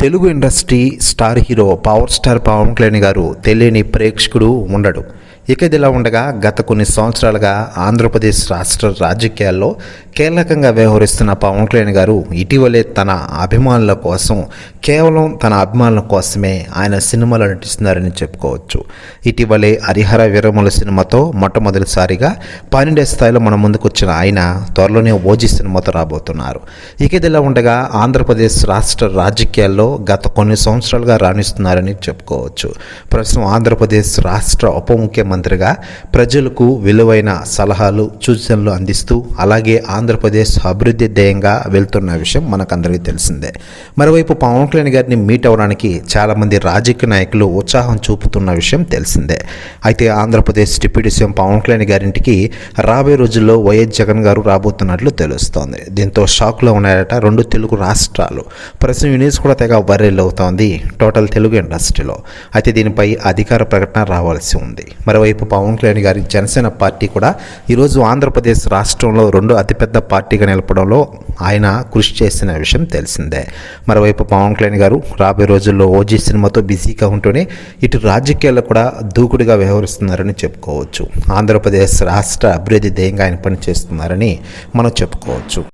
Telugu industry star hero power star Pawan Kalyan garu తెలియని ప్రేక్షకుడు ఉండడు. ఇక ఇదిలా ఉండగా గత కొన్ని సంవత్సరాలుగా ఆంధ్రప్రదేశ్ రాష్ట్ర రాజకీయాల్లో కీలకంగా వ్యవహరిస్తున్న పవన్ కళ్యాణ్ గారు ఇటీవలే తన అభిమానుల కోసం కేవలం తన అభిమానుల కోసమే ఆయన సినిమాలు నటిస్తున్నారని చెప్పుకోవచ్చు. ఇటీవలే హరిహర వీరముల సినిమాతో మొట్టమొదటిసారిగా పన్నెండే స్థాయిలో మన ముందుకు వచ్చిన ఆయన త్వరలోనే ఓజీ సినిమాతో రాబోతున్నారు. ఇక ఇదిలా ఉండగా ఆంధ్రప్రదేశ్ రాష్ట్ర రాజకీయాల్లో గత కొన్ని సంవత్సరాలుగా రాణిస్తున్నారని చెప్పుకోవచ్చు. ప్రస్తుతం ఆంధ్రప్రదేశ్ రాష్ట్ర ఉప ముఖ్యమంత్రి ముఖ్యమంత్రిగా ప్రజలకు విలువైన సలహాలు సూచనలు అందిస్తూ అలాగే ఆంధ్రప్రదేశ్ అభివృద్ధి ధ్యేయంగా వెళ్తున్న విషయం మనకందరికీ తెలిసిందే. మరోవైపు పవన్ కళ్యాణ్ గారిని మీట్ అవ్వడానికి చాలామంది రాజకీయ నాయకులు ఉత్సాహం చూపుతున్న విషయం తెలిసిందే. అయితే ఆంధ్రప్రదేశ్ డిప్యూటీ సీఎం పవన్ కళ్యాణ్ గారింటికి రాబోయే రోజుల్లో వైఎస్ జగన్ గారు రాబోతున్నట్లు తెలుస్తోంది. దీంతో షాక్లో ఉన్నారట రెండు తెలుగు రాష్ట్రాలు. ప్రస్తుతం యూనిస్ కూడా తెగ వైరల్ అవుతోంది టోటల్ తెలుగు ఇండస్ట్రీలో. అయితే దీనిపై అధికార ప్రకటన రావాల్సి ఉంది. మరోవైపు పవన్ కళ్యాణ్ గారి జనసేన పార్టీ కూడా ఈరోజు ఆంధ్రప్రదేశ్ రాష్ట్రంలో రెండు అతిపెద్ద పార్టీగా నిలపడంలో ఆయన కృషి చేసిన విషయం తెలిసిందే. మరోవైపు పవన్ కళ్యాణ్ గారు రాబోయే రోజుల్లో ఓజీ సినిమాతో బిజీగా ఉంటూనే ఇటు రాజకీయాల్లో కూడా దూకుడుగా వ్యవహరిస్తున్నారని చెప్పుకోవచ్చు. ఆంధ్రప్రదేశ్ రాష్ట్ర అభివృద్ధి ధ్యేయంగా ఆయన పనిచేస్తున్నారని మనం చెప్పుకోవచ్చు.